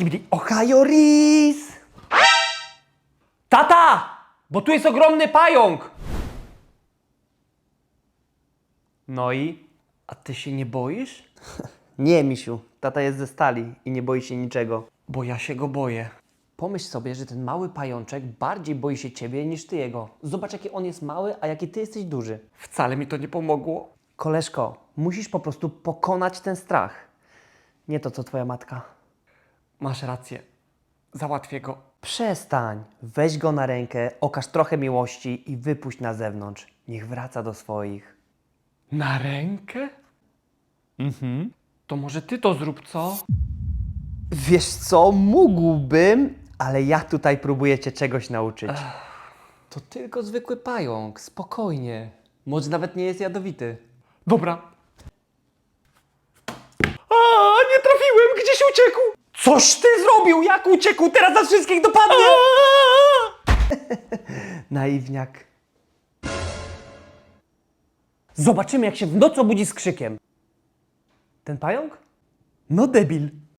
Skibidi Ohio Ris! Tata! Bo tu jest ogromny pająk! No i? A ty się nie boisz? Nie, misiu, tata jest ze stali i nie boi się niczego. Bo ja się go boję. Pomyśl sobie, że ten mały pajączek bardziej boi się ciebie niż ty jego. Zobacz, jaki on jest mały, a jaki ty jesteś duży. Wcale mi to nie pomogło. Koleżko, musisz po prostu pokonać ten strach. Nie to, co twoja matka. Masz rację. Załatwię go. Przestań, weź go na rękę, okaż trochę miłości i wypuść na zewnątrz. Niech wraca do swoich. Na rękę? Mhm. To może ty to zrób, co? Wiesz co, mógłbym, ale ja tutaj próbuję cię czegoś nauczyć. To tylko zwykły pająk, spokojnie. Może nawet nie jest jadowity. Dobra. A, nie trafiłem, gdzieś uciekł. Coś ty zrobił, jak uciekł, teraz nas wszystkich dopadnie. Naiwniak. Zobaczymy, jak się w nocy obudzi z krzykiem. Ten pająk? No debil.